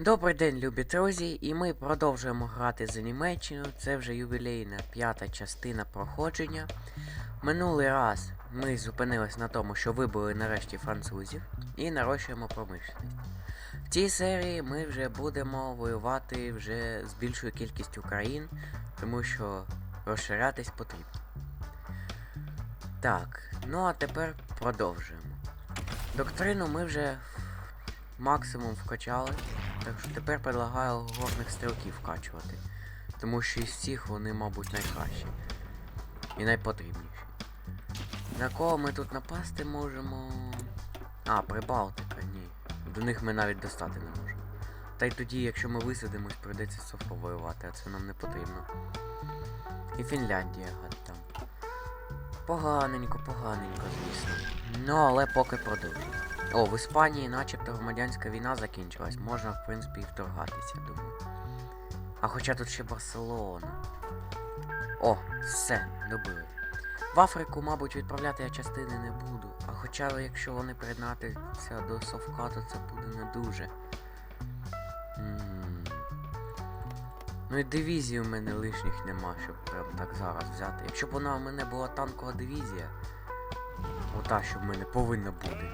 Добрий день, любі друзі, і ми продовжуємо грати за Німеччину. Це вже ювілейна п'ята частина проходження. Минулий раз ми зупинились на тому, що вибили нарешті французів і нарощуємо промишленість. В цій серії ми вже будемо воювати вже з більшою кількістю країн, тому що розширятись потрібно. Так, ну а тепер продовжуємо. Доктрину ми вже максимум вкачали. Так що тепер предлагаю горних стрілків вкачувати. Тому що із всіх вони, мабуть, найкращі. І найпотрібніші. На кого ми тут напасти можемо. А, Прибалтика, ні. До них ми навіть достати не можемо. Та й тоді, якщо ми висадимось, прийдеться совко воювати, а це нам не потрібно. І Фінляндія, гад там. Поганенько, поганенько, звісно. Ну, але поки продовжуємо. О, в Іспанії начебто громадянська війна закінчилась, можна, в принципі, і вторгатися, думаю. А хоча тут ще Барселона. О, все, добили. В Африку, мабуть, відправляти я частини не буду. А хоча, якщо вони приєднатися до Совка, то це буде не дуже. Ну і дивізії у мене лишніх нема, щоб прям так зараз взяти. Якщо б вона у мене була танкова дивізія, ота, що в мене повинна бути.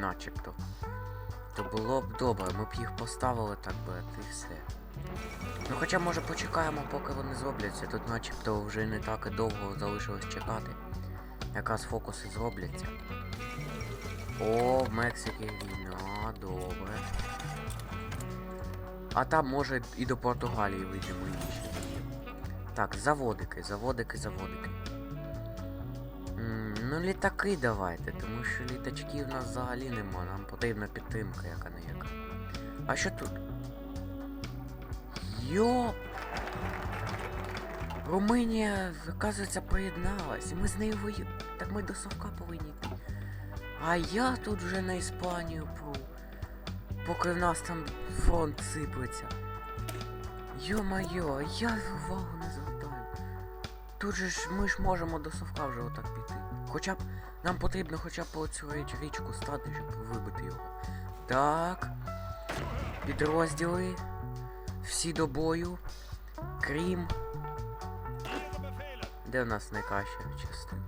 Начебто. То було б добре, ми б їх поставили так би, і все. Ну хоча може почекаємо, поки вони зробляться. Тут начебто вже не так і довго залишилось чекати. Якраз фокуси зробляться. О, в Мексики війна, добре. А там може і до Португалії вийдемо інші. Так, заводики, заводики, заводики. Ну, літаки давайте, тому що літачків в нас взагалі нема, нам потрібна підтримка яка не яка. А що тут? Йоп! Румунія, оказується, приєдналась. Ми з нею вою. Так ми до Совка повинні йти. А я тут вже на Іспанію пру. Поки в нас там фронт сиплеться. Йо-майо, я увагу не звертаю. Тут же ж ми ж можемо до совка вже отак піти. Хоча б нам потрібно хоча б по цю річку стати, щоб вибити його. Так. Підрозділи. Всі до бою. Крім. Де в нас найкраща частина?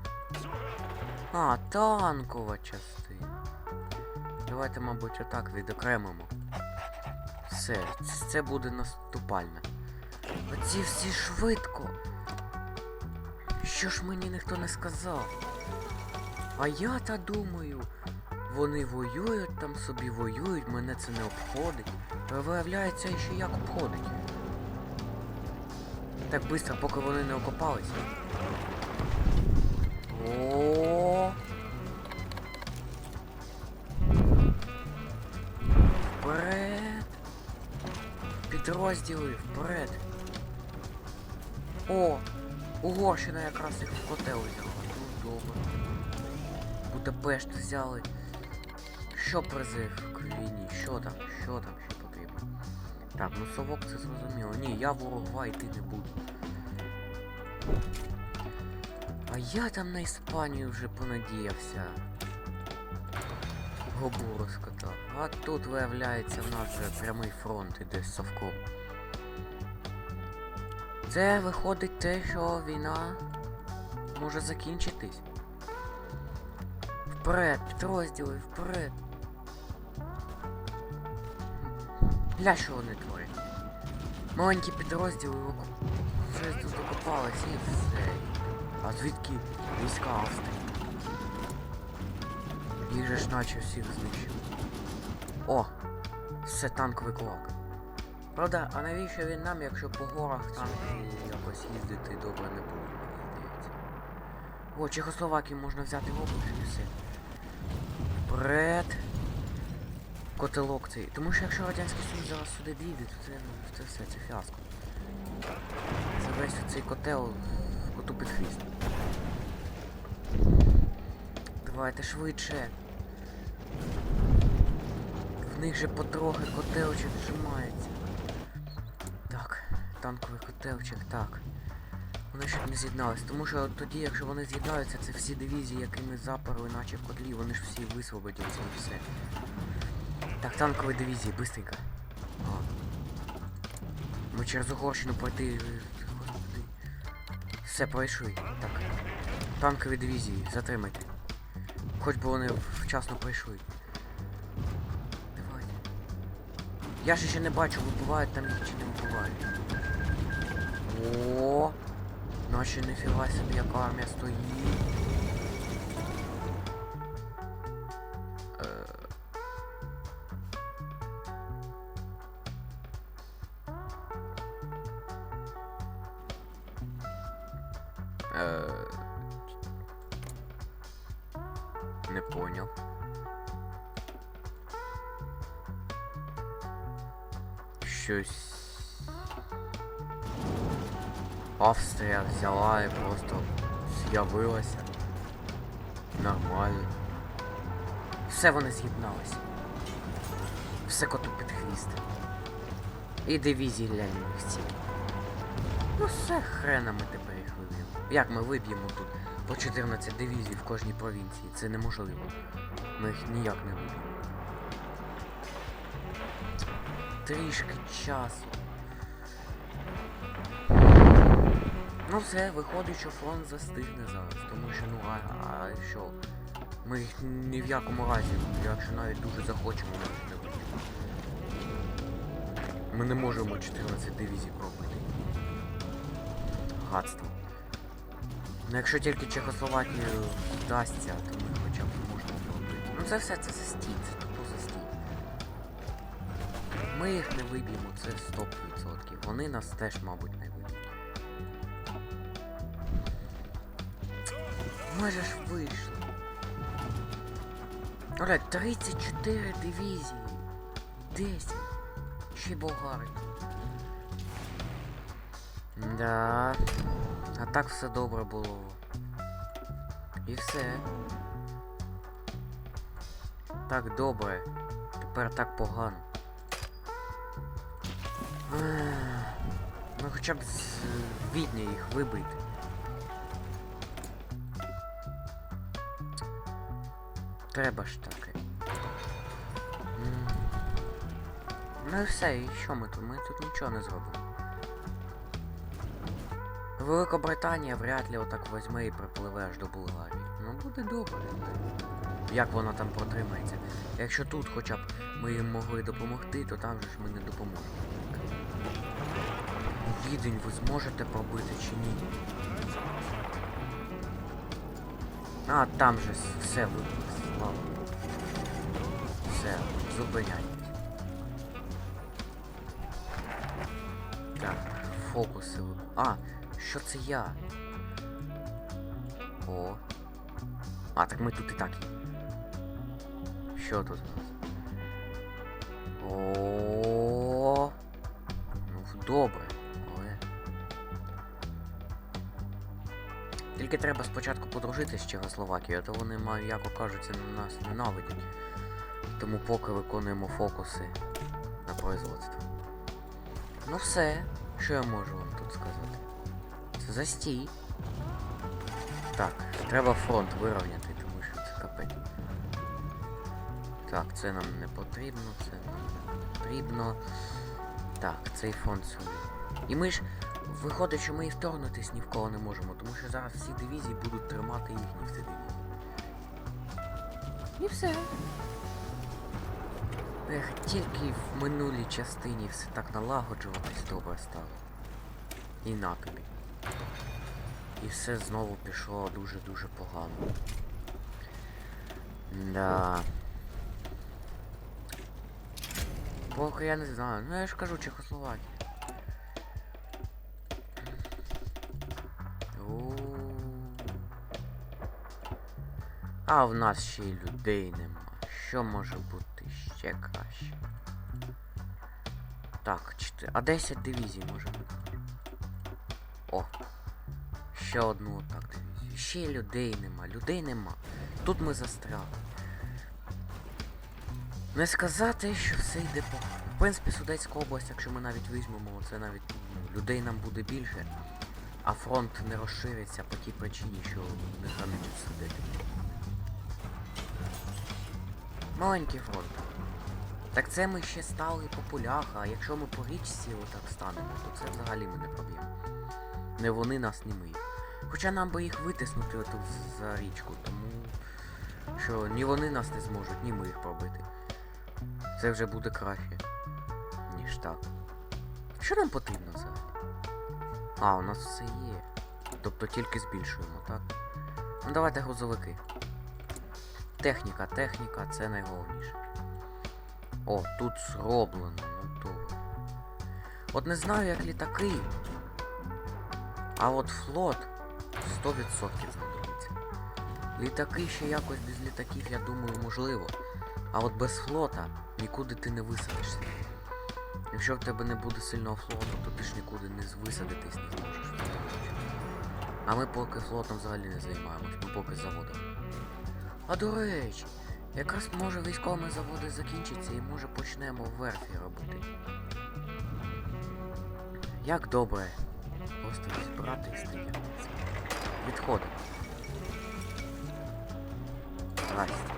А, танкова частина. Давайте, мабуть, отак відокремимо. Все, це- буде наступальна. Оці всі швидко. Що ж мені ніхто не сказав? А я та думаю, вони воюють там собі воюють, мене це не обходить. Виявляється, ще як обходить. Так швидко, поки вони не окопались. О. Вперед. Підрозділи, вперед. О! Угорщина якраз їх в котел взяла. Ну добре. Будапешт взяли. Що призив к війні? Що там? Що там ще потрібно? Так, ну совок це зрозуміло. Ні, я в Уругвай йти не буду. А я там на Іспанію вже понадіявся. Гобу розкатав. А тут виявляється в нас вже прямий фронт іде з совком. Це виходить те, що війна може закінчитись. Вперед, підрозділи, вперед. Гля, що вони творять. Маленькі підрозділи вже тут окопались і все. А звідки війська Австрії? Їх же ж наче всіх знищив. О! Все танковий кулак. Правда, а навіщо він нам, якщо по горах танки якось їздити добре не буде, мені здається. О, Чехословакію можна взяти в область і все. Вперед. Котелок цей. Тому що якщо Радянський Союз зараз сюди дійде, то це, ну, це все, це фіаско. Це весь цей котел коту під хвіст. Давайте швидше. В них же потрохи котелчик зжимається. Так, танковий котелчик, так. Вони щоб не з'єднались. Тому що тоді, якщо вони з'єднаються, це всі дивізії, які ми заперли, наче в котлі, вони ж всі висвободяться і все. Так, танкові дивізії, быстренько. Ми через Угорщину пройти. Все, пройшли. Так. Танкові дивізії, затримайте. Хоч би вони вчасно прийшли. Давайте. Я ж ще не бачу, вибивають там їх чи не вибивають. О, наче ніфіга собі яка армія стоїть. Е. Не понял. Щось. Австрія взяла і просто з'явилася. Нормально. Все вони з'єдналися. Все коту під хвіст. І дивізії глянь всі. Ну все хрена ми тепер їх виб'ємо. Як ми виб'ємо тут по 14 дивізій в кожній провінції? Це неможливо. Ми їх ніяк не виб'ємо. Трішки часу. Ну все, виходить, що фронт застигне зараз, тому що ну а, а що? Ми їх ні в якому разі, якщо навіть дуже захочемо, ми не виб'ємо. Ми не можемо 14 дивізій пробити. Гадство. Ну якщо тільки Чехословакію вдасться, то ми хоча б можемо пробити. Ну це все, це застій, це тупо застій. Ми їх не виб'ємо, це 100%. Вони нас теж, мабуть, не Майже ж вийшло. Оля, 34 дивізії. 10. Ще болгари. Да. А так все добре було. І все. Так добре. Тепер так погано. Ну хоча б з Відня їх вибити. Треба ж таки. Ну і все, і що ми тут? Ми тут нічого не зробимо. Великобританія вряд ли отак візьме і припливе аж до Булгарії. Ну буде добре. Як вона там протримається. Якщо тут хоча б ми їм могли допомогти, то там же ж ми не допоможемо. Відень ви зможете пробити чи ні? А, там же все вибили, слава Все, зупиняйтесь. Так, фокуси. А, що це я? О. А, так ми тут і так. Що тут у нас? О. Ну, добре, Тільки треба спочатку подружитися з Чехословакією, то вони, ма- яко кажуться, нас ненавидять. Тому поки виконуємо фокуси на производство. Ну все, що я можу вам тут сказати? Це застій. Так, треба фронт вирівняти, тому що це капець. Так, це нам не потрібно, це нам не потрібно. Так, цей фронт сюди. І ми ж виходить, що ми і вторгнутись ні в кого не можемо, тому що зараз всі дивізії будуть тримати їхні всі дивізії. І все. Ех, тільки в минулій частині все так налагоджуватись добре стало. І на тобі. І все знову пішло дуже-дуже погано. Да. Поки я не знаю. Ну я ж кажу Чехословакія. А в нас ще й людей нема. Що може бути ще краще? Так, 4. А 10 дивізій може бути. О. Ще одну отак дивізію. Ще й людей нема. Людей нема. Тут ми застряли. Не сказати, що все йде погано. В принципі, Судецька область, якщо ми навіть візьмемо, це навіть ну, людей нам буде більше, а фронт не розшириться по тій причині, що не граничить судити. Маленький фронт. Так це ми ще стали по полях, а якщо ми по річці отак станемо, то це взагалі ми не проб'ємо. Не вони нас, ні ми. Хоча нам би їх витиснути отут за річку, тому що ні вони нас не зможуть, ні ми їх пробити. Це вже буде краще, ніж так. Що нам потрібно взагалі? А, у нас все є. Тобто тільки збільшуємо, так? Ну давайте грузовики. Техніка, техніка, це найголовніше. О, тут зроблено, ну добре. От не знаю, як літаки. А от флот 100% знадобиться. Літаки ще якось без літаків, я думаю, можливо. А от без флота нікуди ти не висадишся. Якщо в тебе не буде сильного флоту, то ти ж нікуди не висадитись не зможеш. А ми поки флотом взагалі не займаємось, ми поки заводом. А до речі, якраз може військовими заводи закінчаться і може почнемо верфі робити. Як добре. Просто збирати і стояти. Відходимо. Здрасте.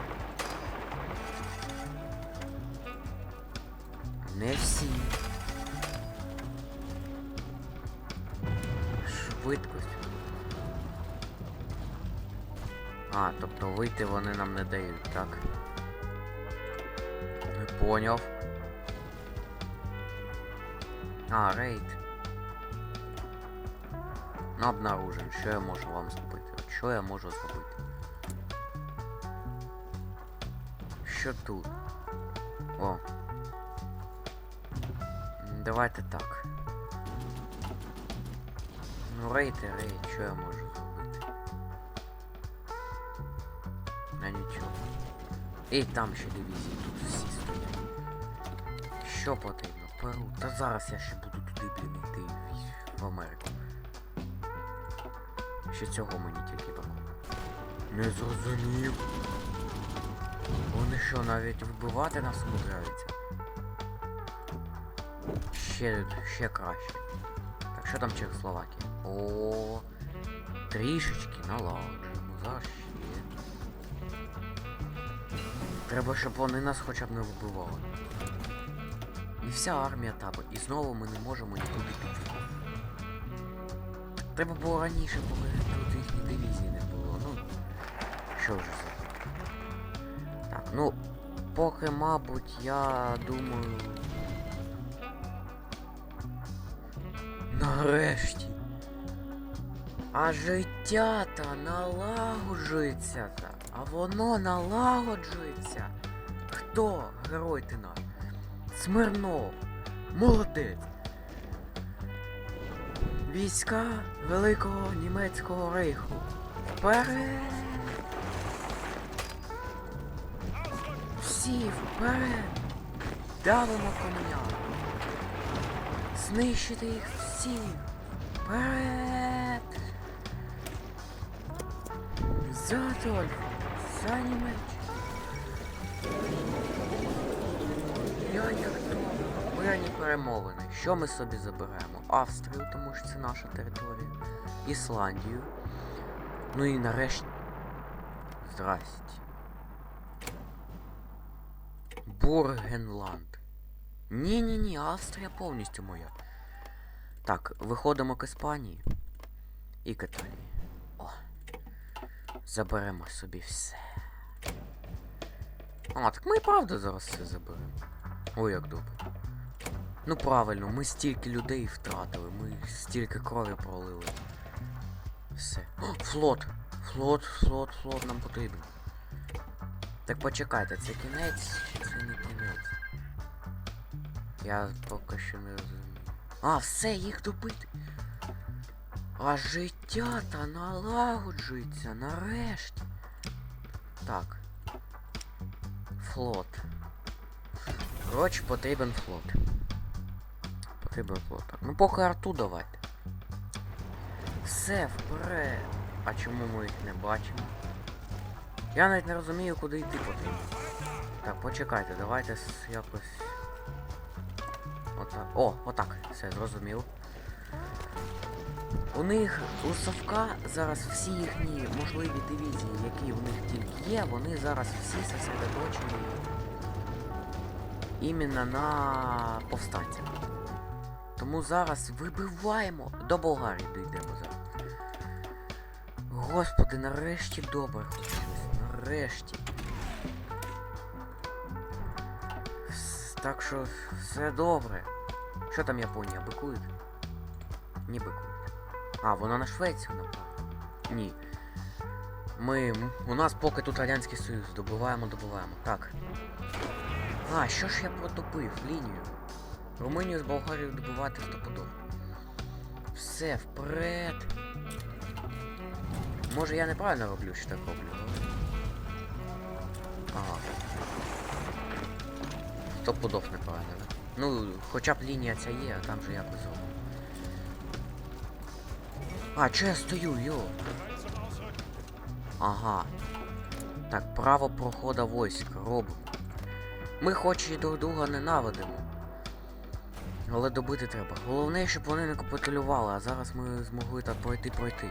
Тобто вийти вони нам не дають, так? Не поняв. А, рейд. Ну, обнаружен. Що я можу вам зробити? Що я можу зробити? Що тут? О. Давайте так. Ну, рейд і рейд, що я можу зробити? І там ще дивізії, тут всі стоять. Що потрібно? Перу. Та зараз я ще буду туди, блін, йти в- Америку. Ще цього мені тільки бракує. Не зрозумів. Вони що, навіть вбивати нас умудряються? Ще, ще краще. Так, що там Чехословакія? О, трішечки налагоджуємо. Зараз Треба, щоб вони нас хоча б не вбивали. І вся армія табор. І знову ми не можемо нікуди піти. Треба було раніше, поки тут їхні дивізії не було. Ну. Що вже за. Так, ну. Поки, мабуть, я думаю. Нарешті. А життя та налагоджується та. А воно налагоджується. Хто герой ти наш? Смирнов. Молодець. Війська Великого Німецького Рейху. Вперед! Всі вперед! Давимо коня! Знищити їх всіх! Вперед! За Адольф! За Німеччину! Я як то мирні перемовини. Що ми собі заберемо? Австрію, тому що це наша територія. Ісландію. Ну і нарешті. Здрасті. Бургенланд. Ні-ні-ні, Австрія повністю моя. Так, виходимо к Іспанії. І к Італії. О. Заберемо собі все. А, так ми і правда зараз все заберемо. Ой, як добре. Ну правильно, ми стільки людей втратили, ми стільки крові пролили. Все. О, флот! Флот, флот, флот нам потрібен. Так почекайте, це кінець це не кінець? Я поки що не розумію. А, все, їх добити. А життя та налагоджується нарешті. Так. Флот. Коротше, потрібен флот. Потрібен флот. Ну поки арту давайте. Все, вперед. А чому ми їх не бачимо? Я навіть не розумію, куди йти потрібно. Так, почекайте, давайте якось. Отак. О, отак. Все, зрозумів. У них у Совка зараз всі їхні можливі дивізії, які в них тільки є, вони зараз всі сосредоточені. іменно на повстанців. Тому зараз вибиваємо до Болгарії дійдемо зараз. Господи, нарешті добре. Нарешті. Так що все добре. Що там Японія? Бикують? Ні бикують. А, вона на Швецію напала. Ні. Ми. У нас поки тут Радянський Союз. Добиваємо, добиваємо. Так. А, що ж я протопив? Лінію. Румунію з Болгарією добивати стопудово. Все, вперед. Може я неправильно роблю, що так роблю, але... Ага. Стопудов неправильно, да? Ну, хоча б лінія ця є, а там же якось зроблено. А, чого я стою, йо? Ага. Так, право прохода войск робимо. Ми хоч і друг друга ненавидимо. Але добити треба. Головне, щоб вони не капітулювали, а зараз ми змогли так пройти пройти.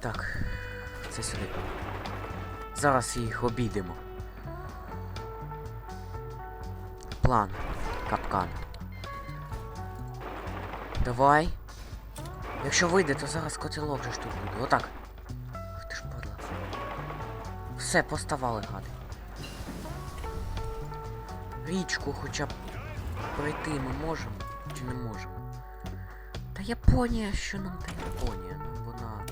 Так, це сюди. Зараз їх обійдемо. План. Капкан. Давай. Якщо вийде, то зараз котелок же ж тут буде. Отак. Ах ти ж падла. Все, поставали гади. Річку хоча б пройти ми можемо чи не можемо. Та Японія, що нам та Японія? Нам вона.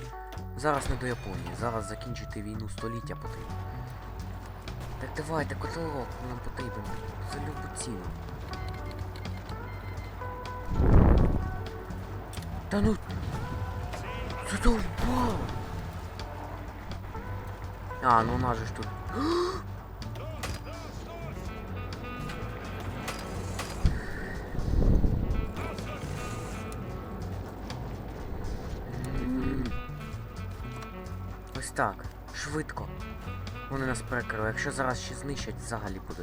Зараз не до Японії, зараз закінчити війну століття потрібно. Так давайте, котелок нам потрібен. За любу ціну. Та ну. Задовбало! А, ну у нас же ж тут. Ось так. Швидко. Вони нас перекрили. Якщо зараз ще знищать, взагалі буде.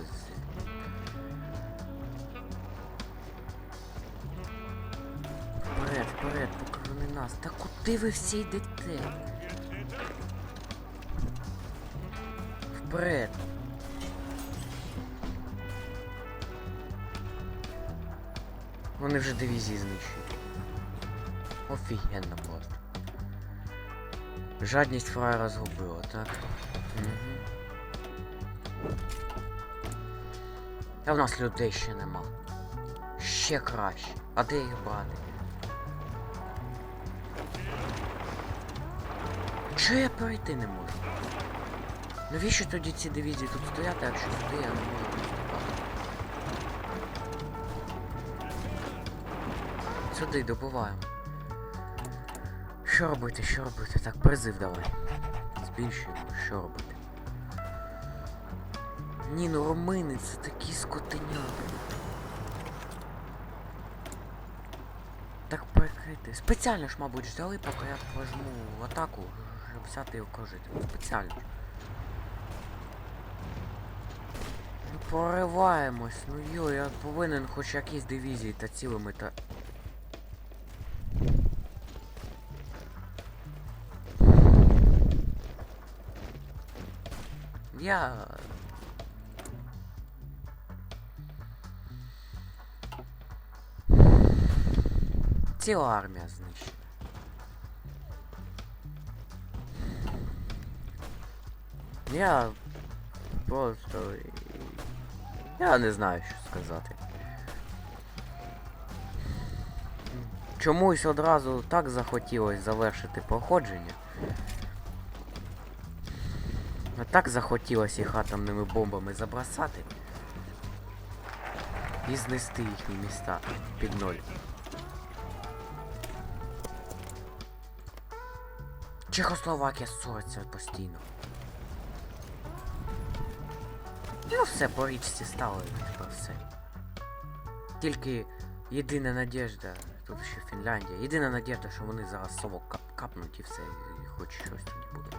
Нас. Та куди ви всі йдете? Вперед. Вони вже дивізії знищують. Офігенно просто. Жадність фраєра згубила, так? Угу. Та в нас людей ще нема. Ще краще. А де їх брати? Чого я перейти не можу? Навіщо тоді ці дивізії тут стояти, якщо сюди я не можу приступати? Сюди добуваємо. Що робити, що робити? Так, призив давай. Збільшуємо, що робити? Ні, ну румини це такі скотиняки. Так прикрити. Спеціально ж, мабуть, ждали, поки я пожму в атаку, щоб взяти і окружити. Спеціально. Ну пориваємось, ну йо, я повинен хоч якісь дивізії та цілими та. Я. Ціла армія знищена. Я просто. Я не знаю, що сказати. Чомусь одразу так захотілося завершити проходження. Так захотілося їх атомними бомбами забросати. І знести їхні міста під ноль. Чехословакія ссориться постійно. Ну все, по річці стало тепер все. Тільки єдина надіжда, тут ще Фінляндія, єдина надіжда, що вони зараз совок кап капнуть і все, і хоч щось тоді буде.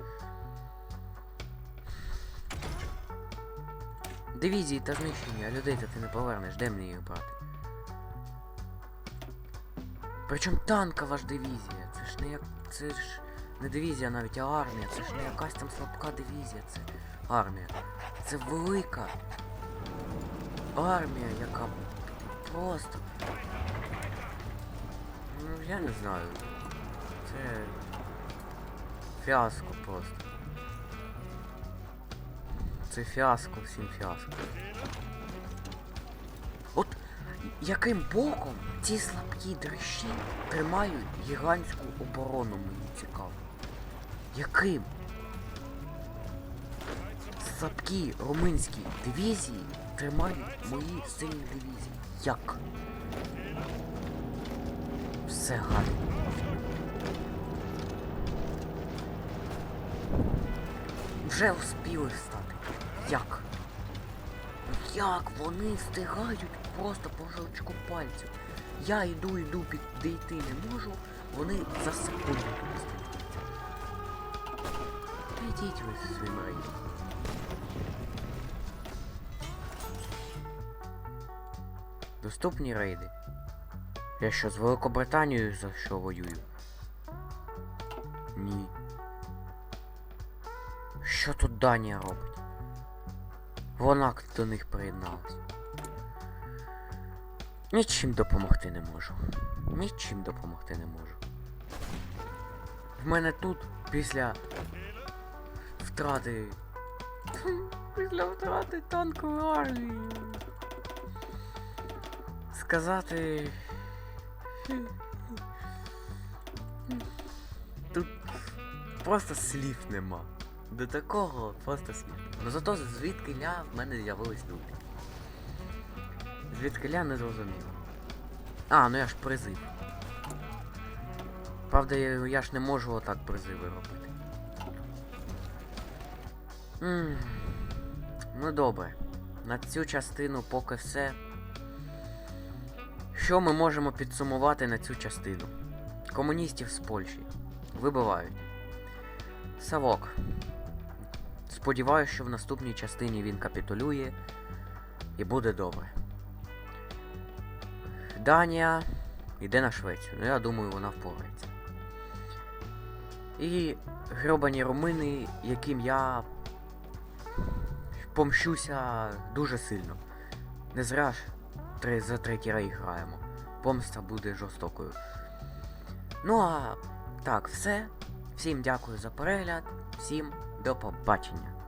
Дивізії та знищення, а людей та ти не повернеш, де мені їх брати? Причому танкова ж дивізія, це ж не як. це ж не дивізія навіть, а армія, це ж не якась там слабка дивізія, це армія. Це велика. армія, яка просто. Ну, я не знаю. Це фіаско просто. Це фіаско, всім фіаско. От яким боком ці слабкі дрищі тримають гігантську оборону, мені цікаво. Яким? Слабкі румунські дивізії тримають мої сильні дивізії. Як? Все гадно. Вже успіли встати. Як? Як вони встигають просто по щелчку пальцю? Я йду, йду, підійти не можу, вони за секунду. Йдіть ви зі своїм рейдом. Доступні рейди. Я що з Великобританією за що воюю? Ні. Що тут Данія робить? Вона до них приєдналась. Нічим допомогти не можу. Нічим допомогти не можу. В мене тут після втрати. Після втрати танкової армії. Сказати. Тут просто слів нема. До такого просто слів. Ну зато звідки ля в мене з'явились люди. Звідки ля не зрозуміло. А, ну я ж призив. Правда, я, ж не можу отак призиви робити. М, Ну добре. На цю частину поки все. Що ми можемо підсумувати на цю частину? Комуністів з Польщі. Вибивають. Савок. Сподіваюся, що в наступній частині він капітулює і буде добре. Данія йде на Швецію. Ну я думаю, вона впорається. І гробані румини, яким я помщуся дуже сильно. Не зря ж за третій рейх граємо. Помста буде жорстокою. Ну а так, все. Всім дякую за перегляд. Всім до побачення.